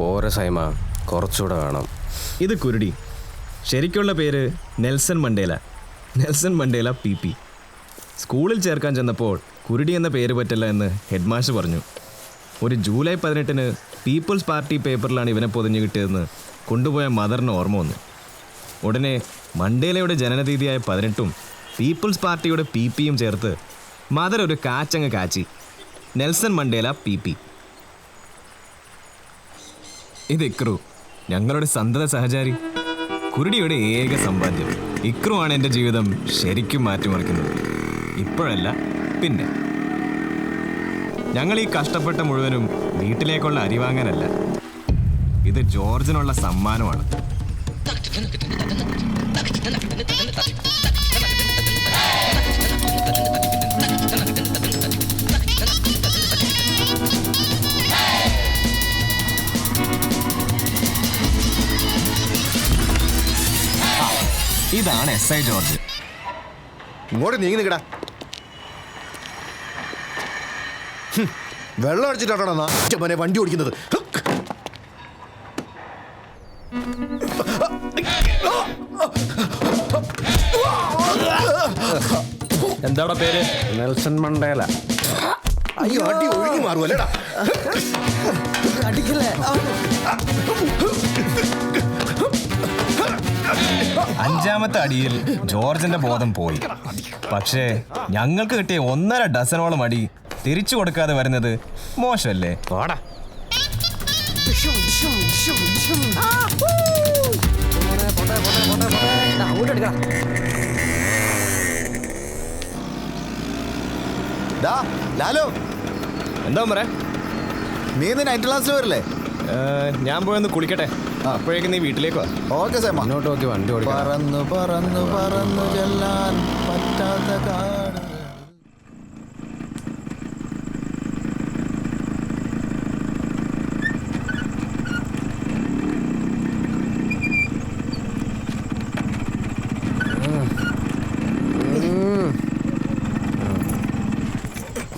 പോരെ സൈമ കുറച്ചുകൂടെ വേണം. ഇത് കുരുടി. ശരിക്കുള്ള പേര് Nelson Mandela. Nelson Mandela P P. സ്കൂളിൽ ചേർക്കാൻ ചെന്നപ്പോൾ കുരുടി എന്ന പേര് പറ്റില്ല എന്ന് ഹെഡ് മാഷ് പറഞ്ഞു. ഒരു ജൂലൈ പതിനെട്ടിന് പീപ്പിൾസ് പാർട്ടി പേപ്പറിലാണ് ഇവനെ പൊതിഞ്ഞു കിട്ടിയതെന്ന് കൊണ്ടുപോയ മദറിന് ഓർമ്മ വന്നു. ഉടനെ മണ്ടേലയുടെ ജനനതീതിയായ പതിനെട്ടും പീപ്പിൾസ് പാർട്ടിയുടെ പി പിയും ചേർത്ത് മദർ ഒരു കാച്ചങ്ങ് കാച്ചി. Nelson Mandela P P. ഇത് ഇക്രു ഞങ്ങളുടെ സന്തത സഹചാരി കുരുടിയുടെ ഏക സമ്പാദ്യം ഇക്രു ആണ് എന്റെ ജീവിതം ശരിക്കും മാറ്റിമറിക്കുന്നത് ഇപ്പോഴല്ല പിന്നെ ഞങ്ങൾ ഈ കഷ്ടപ്പെട്ട മുഴുവനും വീട്ടിലേക്കുള്ള അരി ഇത് ജോർജിനുള്ള സമ്മാനമാണ് ഇതാണ് എസ് ഐ ജോർജ് ഇങ്ങോട്ട് നീങ്ങി നിൽക്കടാ വെള്ളം അടിച്ചിട്ടാണോ മോനെ വണ്ടി ഓടിക്കുന്നത്. എന്താ എന്താടാ പേര്? Nelson Mandela. അയ്യോ അടി ഒഴുകി മാറുമല്ലേടാ അഞ്ചാമത്തെ അടിയിൽ ജോർജിന്റെ ബോധം പോയി. പക്ഷേ ഞങ്ങൾക്ക് കിട്ടിയ ഒന്നര ഡസനോളം അടി തിരിച്ചു കൊടുക്കാതെ വരുന്നത് മോശമല്ലേ? വാടാ. ലാലോ. എന്താ പറയാ നീ ഇന്ന് നൈറ്റ് ക്ലാസ്സിൽ വരില്ലേ ഞാൻ പോയൊന്ന് കുളിക്കട്ടെ. അപ്പോഴേക്കും നീ വീട്ടിലേക്ക് വാ. ഓക്കെ സേമ. മുന്നോട്ട് നോക്കി വണ്ടി ഓടിക്കാം പറന്നു പറന്നു പറന്നു ചെല്ലാൻ പറ്റാത്ത കാട്.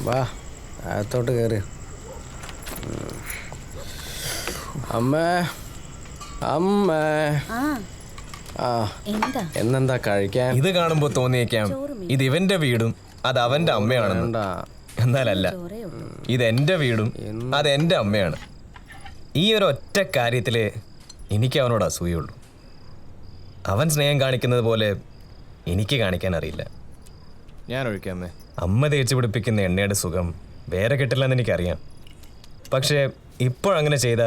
വാ അകത്തോട്ട് കയറി അമ്മേ. അമ്മേ ആ. ആ. എന്താ? എന്നെന്താ കഴിക്കാൻ? ഇത് കാണുമ്പോ തോന്നിയേക്കാം. ഇത് ഇവന്റെ വീടും അത് അവന്റെ അമ്മയാണെന്ന്. എന്താ എന്നാലല്ല ഇത് എന്റെ വീടും അത് എന്റെ അമ്മയാണ്. ഈ ഒരു ഒറ്റ കാര്യത്തിൽ എനിക്ക് അവനോട് അസൂയുള്ളൂ. അവൻ സ്നേഹം കാണിക്കുന്നത് പോലെ എനിക്ക് കാണിക്കാൻ അറിയില്ല. ഞാൻ ഒഴിക്കാമേ അമ്മ തേച്ച് പിടിപ്പിക്കുന്ന എണ്ണയുടെ സുഖം വേറെ കിട്ടില്ലെന്ന് എനിക്കറിയാം. പക്ഷേ ഇപ്പോഴങ്ങനെ ചെയ്ത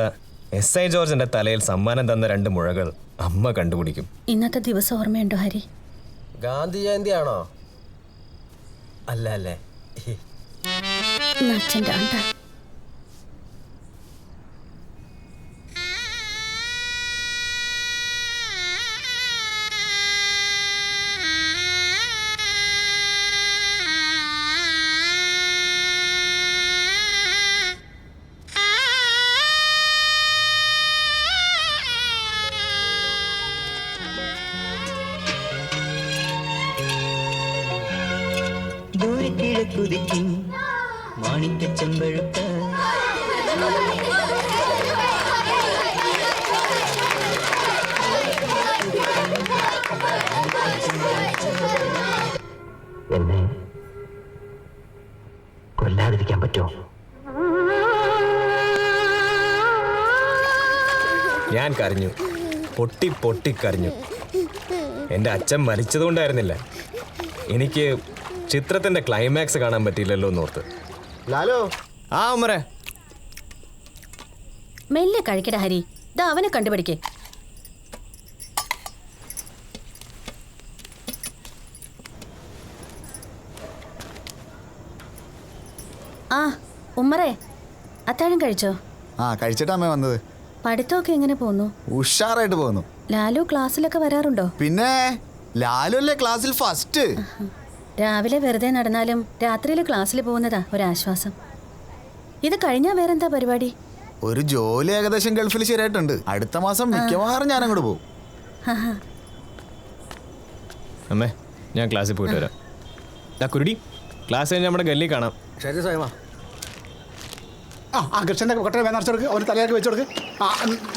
എസ് ഐ ജോർജിന്റെ തലയിൽ സമ്മാനം തന്ന രണ്ട് മുഴകൾ അമ്മ കണ്ടുപിടിക്കും. ഇന്നത്തെ ദിവസം ഓർമ്മയുണ്ടോ ഹരി? ഗാന്ധി ജയന്തി ആണോ അല്ല? അല്ലേ അച്ഛന്റെ ആണ്ടാ. ദൂരെ കിഴക്കുതിക്കും മാണിക്ക ചെമ്പഴുത്ത എന്നെ കൊല്ലാതിരിക്കാൻ പറ്റുമോ? ഞാൻ കരഞ്ഞു. പൊട്ടി പൊട്ടി കരഞ്ഞു. എന്റെ അച്ഛൻ മരിച്ചതുകൊണ്ടായിരുന്നില്ല. എനിക്ക് ചിത്രത്തിന്റെ ക്ലൈമാക്സ് കാണാൻ പറ്റിയില്ലല്ലോ എന്നോർത്ത്. ലാലോ? ആ ഉമ്മറേ. മെല്ലെ കഴിക്കട ഹരി. ദാ അവനെ കണ്ടുപിടിക്കേ. ആ ഉമ്മറേ അത്താഴം കഴിച്ചോ? ആ കഴിച്ചിട്ടാ അമ്മ വന്നത്. പഠിത്തമൊക്കെ എങ്ങനെ പോന്നു? ഉഷാറായിട്ട് പോകുന്നു. ലാലു ക്ലാസ്സിലൊക്കെ വരാറുണ്ടോ? പിന്നെ ലാലു അല്ലേ ക്ലാസ്സിൽ ഫസ്റ്റ് രാവിലെ വെറുതെ നടന്നാലും രാത്രിയിൽ ക്ലാസ്സിൽ പോകുന്നതാ ഒരാശ്വാസം. ഇത് കഴിഞ്ഞാൽ വേറെന്താ പരിപാടി? ഒരു ജോലി ഏകദേശം ഗൾഫിൽ ശരിയായിട്ടുണ്ട്. അടുത്ത മാസം മിക്കവാറും ഞാൻ അങ്ങോട്ട് പോകും. അമ്മേ ഞാൻ ക്ലാസ്സിൽ പോയിട്ട് വരാം. ദാ കുരുടി ക്ലാസ് കഴിഞ്ഞ് നമ്മുടെ ഗല്ലി കാണാം. ശരി സൈമ ആ ആ കൃഷ്ണന്റെ കൊട്ടര വേണം നിറച്ചു കൊടുക്ക് അവന് തലയാക്കി വെച്ച് കൊടുക്ക്. ആ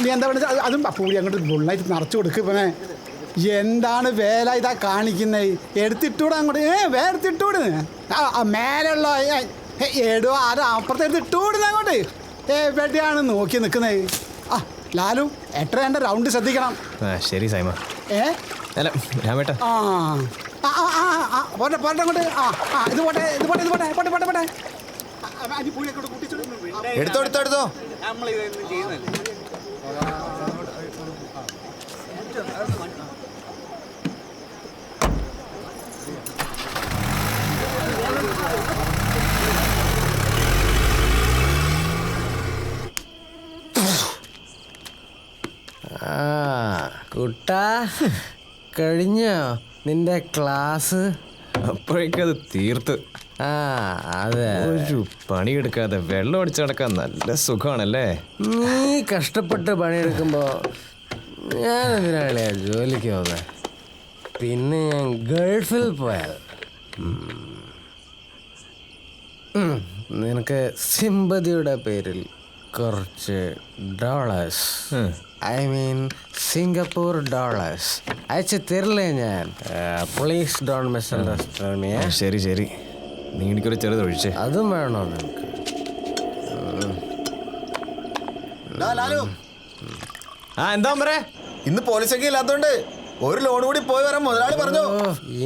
നീ എന്താ വേണ്ടത്? അത് അതും പൂടി അങ്ങോട്ട് ഫുള്ളായിട്ട് നിറച്ചു കൊടുക്ക് ഇവനെ. എന്താണ് വേല ഇതാ കാണിക്കുന്നത് എടുത്തിട്ടൂടെ അങ്ങോട്ട്? ഏ വേ എടുത്തിട്ടൂട്. മേലുള്ള എടു ഏ, എടോ അത് അപ്പുറത്തെ എടുത്തിട്ടൂടുന്ന അങ്ങോട്ട്. എവിടെയാണ് നോക്കി നിൽക്കുന്നത് ആ ലാലു എട്ടര എന്റെ റൗണ്ട് ശ്രദ്ധിക്കണം. ശരി സൈമ. ഏ? അല്ല രാമേട്ട ആ പോട്ടെ പോട്ടെ അങ്ങോട്ട്. ആ ആ ഇത് പോട്ടെ ഇത് പോട്ടെ ഇത് പോട്ടെ പോട്ടെ പോട്ടെ പോട്ടെ. പൂളിയൊക്കെ കൂടെ എടുത്തോ. നമ്മൾ ഇതൊന്നും ആ കുട്ടാ കഴിഞ്ഞോ നിന്റെ ക്ലാസ്? അപ്പോഴേക്കത് തീർത്ത്. ആ അതെ. ഒരു പണിയെടുക്കാതെ വെള്ളം അടിച്ചു നടക്കാൻ നല്ല സുഖമാണല്ലേ നീ കഷ്ടപ്പെട്ട് പണിയെടുക്കുമ്പോ ഞാൻ എന്തിനാളിയാ ജോലിക്ക് പോകുന്നത് പിന്നെ ഞാൻ ഗൾഫിൽ പോയാൽ. ഉം. നിനക്ക് സിമ്പതിയുടെ പേരിൽ കുറച്ച് dollars I mean Singapore dollars അയച്ചു തരില്ലേ ഞാൻ? പ്ലീസ് ഡോൺ മിസ് അണ്ടർസ്റ്റാൻഡ് ശരി ശരി. നീ എനിക്കൊരു ചെറുത് ഒഴിച്ചേ. അതും വേണോ നിനക്ക്? ആ എന്താ പറയേ ഇന്ന് പോലീസൊക്കെ ഇല്ലാത്തോണ്ട് ഒരു ലോൺ കൂടി പോയി വരാൻ മുതലാളി പറഞ്ഞു.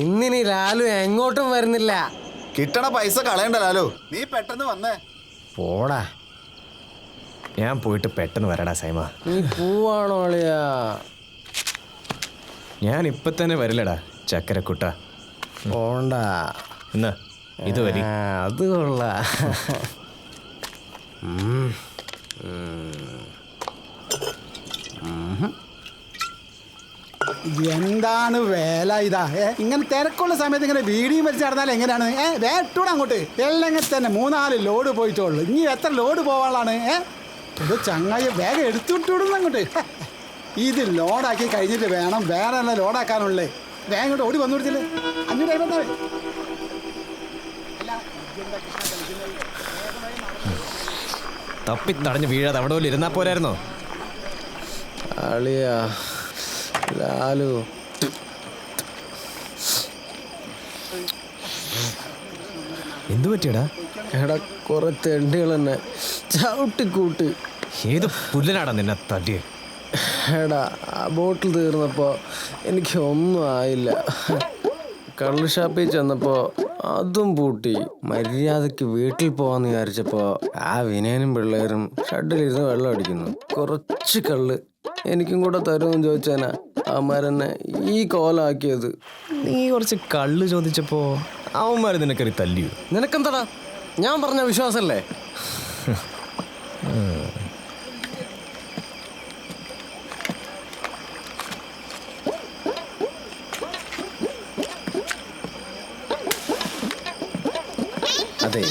ഇന്നിനി ലാലു എങ്ങോട്ടും വരുന്നില്ല. കിട്ടണ പൈസ കളയണ്ട ലാലു. നീ പെട്ടെന്ന് വന്നേ. പോടാ. ഞാൻ പോയിട്ട് പെട്ടെന്ന് വരടാ സൈമ. നീ പോവാണോ അളിയാ? ഞാൻ ഇപ്പൊ തന്നെ വരില്ലടാ ചക്കരക്കുട്ട. പോണ്ട. എന്നാ ഇത് വരി. അത് കൊള്ള. എന്താണ് വേല ഇതാ? ഏ ഇങ്ങനെ തിരക്കുള്ള സമയത്ത് ഇങ്ങനെ വീടിയും വലിച്ച് നടന്നാൽ എങ്ങനെയാണ്? ഏ വേട്ടൂടെ അങ്ങോട്ട്. എല്ലാം തന്നെ മൂന്നാൽ ലോഡ് പോയിട്ടുള്ളൂ ഇനി എത്ര ലോഡ് പോവാനുള്ളതാണ്? ഏ? ഇത് ചങ്ങായി വേഗം എടുത്തുവിട്ടുവിടുന്നു അങ്ങോട്ട്. ഇത് ലോഡാക്കി കഴിഞ്ഞിട്ട് വേണം വേറെ അല്ല ലോഡാക്കാനുള്ളേ? വേഗം ഇങ്ങോട്ട് ഓടി വന്നു കൊടുത്തില്ലേ അഞ്ഞൂറ് അമ്പത്തി തപ്പി തടഞ്ഞ് വീഴാതെ അവിടെ പോലെ ഇരുന്നാ പോരായിരുന്നോ? അളിയാ ലാലു. എന്തു പറ്റിയടാ? എടാ കുറെ തെണ്ടികൾ തന്നെ ചവിട്ടിക്കൂട്ട്. ഏത് പുല്ലനാടാ നിന്നെ തടി എടാ ആ ബോട്ടിൽ തീർന്നപ്പോൾ എനിക്ക് ഒന്നും ആയില്ല. കള്ളു ഷാപ്പിൽ ചെന്നപ്പോൾ അതും പൂട്ടി. മര്യാദയ്ക്ക് വീട്ടിൽ പോവാന്ന് വിചാരിച്ചപ്പോൾ ആ വിനയനും പിള്ളേരും ഷഡിലിരുന്ന് വെള്ളം അടിക്കുന്നു. കുറച്ച് കള്ള് എനിക്കും കൂടെ തരുമെന്ന് ചോദിച്ചാനാ അവന്മാരെന്നെ ഈ കോലാക്കിയത്. നീ കുറച്ച് കള്ള് ചോദിച്ചപ്പോ അവന്മാര് നിനക്കറി തല്ലിയു? നിനക്കെന്താടാ? ഞാൻ പറഞ്ഞ വിശ്വാസല്ലേ? അതെ.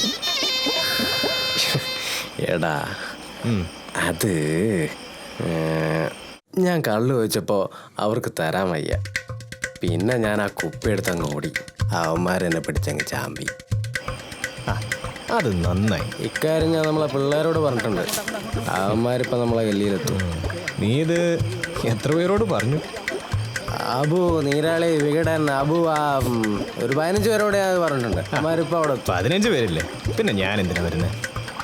എടാ അത് ഞാൻ കള്ളു വെച്ചപ്പോൾ അവർക്ക് തരാൻ വയ്യ. പിന്നെ ഞാൻ ആ കുപ്പി എടുത്തങ്ങ് ഓടി. അവന്മാരെന്നെ പിടിച്ചങ്ങ് ചാമ്പി. അത് നന്നായി. ഇക്കാര്യം ഞാൻ നമ്മളെ പിള്ളേരോട് പറഞ്ഞിട്ടുണ്ട്. അവന്മാരിപ്പോൾ നമ്മളെ ഗല്ലിയിലെത്തും. നീ ഇത് എത്ര പേരോട് പറഞ്ഞു? അബു നീരാളി വികടൻ അബു ആ ഉം, ഒരു പതിനഞ്ച് പേരോടെ അത് പറഞ്ഞിട്ടുണ്ട്. അവന്മാരിപ്പോൾ അവിടെ എത്തും. പതിനഞ്ച് പേരില്ലേ? പിന്നെ ഞാൻ എന്തിനാ വരുന്നത്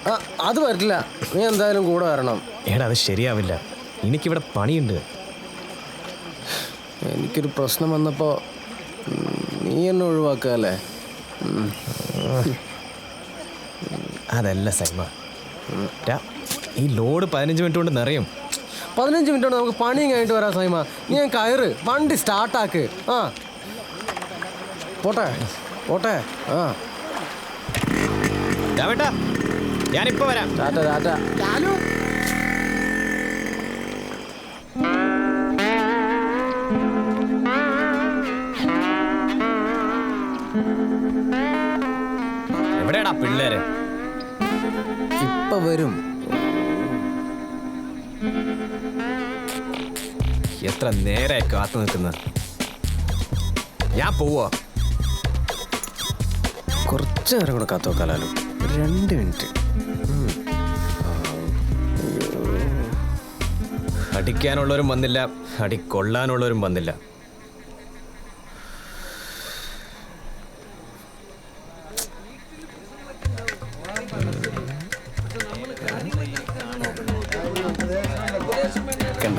ആ അത് പറ്റില്ല. നീ എന്തായാലും കൂടെ വരണം. എടാ അത് ശരിയാവില്ല. എനിക്കിവിടെ പണിയുണ്ട്. എനിക്കൊരു പ്രശ്നം വന്നപ്പോൾ നീ എന്നെ ഒഴിവാക്കാല്ലേ ഉം. അതല്ല സൈമ. ഈ ലോഡ് പതിനഞ്ച് മിനിറ്റ് കൊണ്ട് നിറയും. പതിനഞ്ച് മിനിറ്റ് കൊണ്ട് നമുക്ക് പണിയും കഴിഞ്ഞിട്ട് വരാം സൈമ. നീ ഞാൻ കയറ്. വണ്ടി സ്റ്റാർട്ടാക്ക് ആ. പോട്ടെ പോട്ടെ. ആ. വേട്ടാ ഞാനിപ്പോ വരാം. ടാറ്റ ടാറ്റ. എവിടെയാടാ പിള്ളേര്? ഇപ്പൊ വരും. എത്ര നേരെ കാത്തു നിൽക്കുന്ന. ഞാൻ പോവോ. കുറച്ച് നേരം കൂടെ കാത്തു നോക്കാലോ രണ്ട് മിനിറ്റ്. അടിക്കാനുള്ളവരും വന്നില്ല. അടിക്കൊള്ളാനുള്ളവരും വന്നില്ല.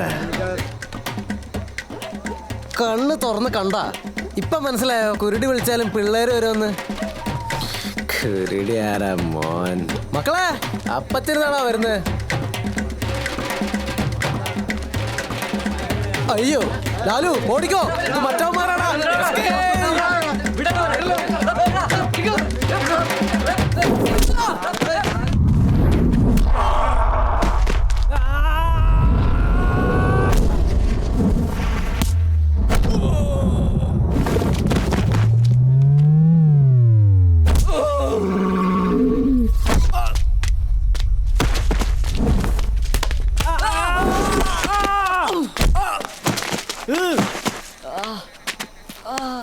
കണ്ട. കണ്ണ് തുറന്ന് കണ്ട. ഇപ്പൊ മനസ്സിലായോ? കുരുടി വിളിച്ചാലും പിള്ളേര് വരുമെന്ന്. കുരുടി ആരാ മോൻ? മക്കളെ അപ്പത്തിരുന്നാണോ വരുന്നത് അയ്യോ ലാലു ഓടിക്കോ. ഇത്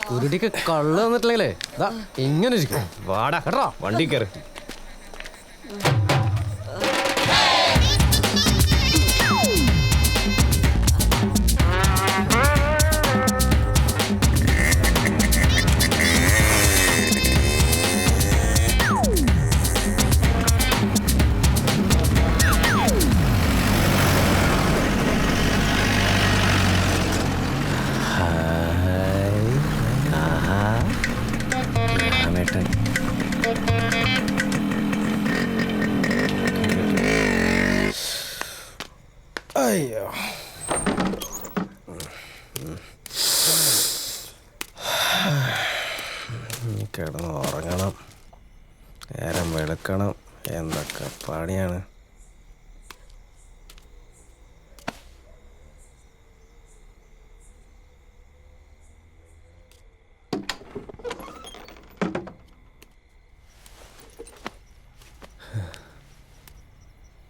കുരുടിക്ക് കള്ള് തന്നിട്ടില്ലേ ഇങ്ങനെ ഇരിക്കും. വാടാ കേട്ടോ വണ്ടി കയറി.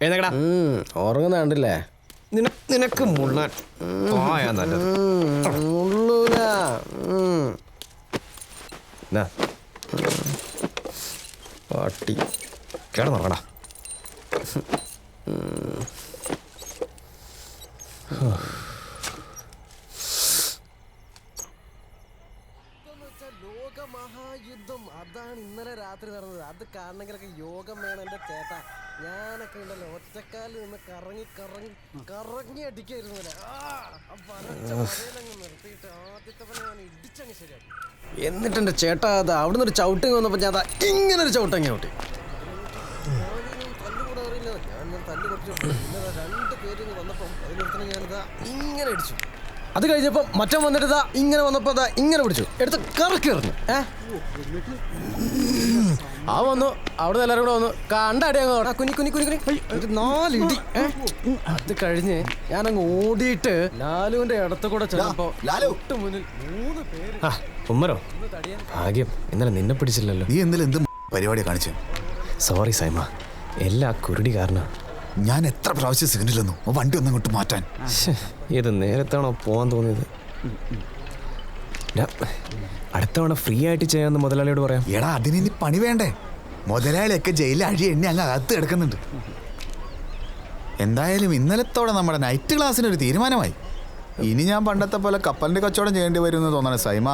എഴുന്നേക്കടാ. ഉറങ്ങുന്ന കണ്ടില്ലേ? നിനക്ക് മുള്ളാൻ പായാ നല്ലത്. ഉം, പാട്ടി. കിടന്നുറങ്ങടാ. ലോകമഹായുദ്ധം ഞാനൊക്കെ ഉണ്ടല്ലോ ഒറ്റക്കാലിൽ നിന്ന് കറങ്ങി കറങ്ങി കറങ്ങി അടിക്കായിരുന്നു നിർത്തിയിട്ട് ആദ്യത്തെ പണി ഞാൻ ഇടിച്ചങ്ങ് ശരിയാക്കി. എന്നിട്ട് എന്റെ ചേട്ടാ അത് അവിടുന്ന് ഒരു ചവിട്ടിങ് വന്നപ്പോ ഞാൻ ഇങ്ങനെ ഒരു ചവിട്ടങ്ങി ചവിട്ടി. തല്ലുകൂടെ അറിയില്ല. ഞാൻ തല്ലു കുറച്ച് പിന്നെ ദാ രണ്ട് പേര് ഇങ്ങ് വന്നപ്പം അതിനൊരുത്തനെ ഞാനിതാ ഇങ്ങനെ അടിച്ചു അത് കഴിഞ്ഞപ്പോ മറ്റം വന്നിട്ട് ഇതാ ഇങ്ങനെ വന്നപ്പോ ദാ ഇങ്ങനെ പിടിച്ചു. എടുത്ത് കറക്കി എറിഞ്ഞു. ഏ? ആ വന്നു. അവിടെ എല്ലാവരും കൂടെ വന്നു. കണ്ടടി അങ്ങ് കുഞ്ഞി കുഞ്ഞി കുഞ്ഞി കുഞ്ഞി ഒരു നാലിടി. അത് കഴിഞ്ഞ് ഞാനങ്ങ് ഓടിയിട്ട് ലാലുവിന്റെ ഇടത്ത് കൂടെ ചെന്നപ്പോ ലാലു. മുന്നിൽ മൂന്ന് പേര്. ഉമ്മരോ ഭാഗ്യം ഇന്നലെ നിന്നെ പിടിച്ചില്ലല്ലോ. നീ എന്ത് പരിപാടി കാണിച്ചു? സോറി സൈമ. എല്ലാ കുരുടി കാരണം? ഞാൻ എത്ര പ്രാവശ്യം സിഗ്നൽ തന്നു? ആ വണ്ടി ഒന്നും ഇങ്ങോട്ട് മാറ്റാൻ. ഇത് നേരത്താണോ പോവാൻ തോന്നിയത്? അടുത്ത തവണ ഫ്രീ ആയിട്ട് ചെയ്യാമെന്ന് മുതലാളിയോട് പറയാം. എടാ അതിന് ഇനി പണി വേണ്ടേ? മുതലാളിയൊക്കെ ജയിലിൽ അഴി എണ്ണി അങ്ങ് അകത്ത് കിടക്കുന്നുണ്ട്. എന്തായാലും ഇന്നലത്തോടെ നമ്മുടെ നൈറ്റ് ക്ലാസ്സിന് ഒരു തീരുമാനമായി. ഇനി ഞാൻ പണ്ടത്തെ പോലെ കപ്പലിന്റെ കച്ചവടം ചെയ്യേണ്ടി വരും എന്ന് തോന്നണേ സൈമ.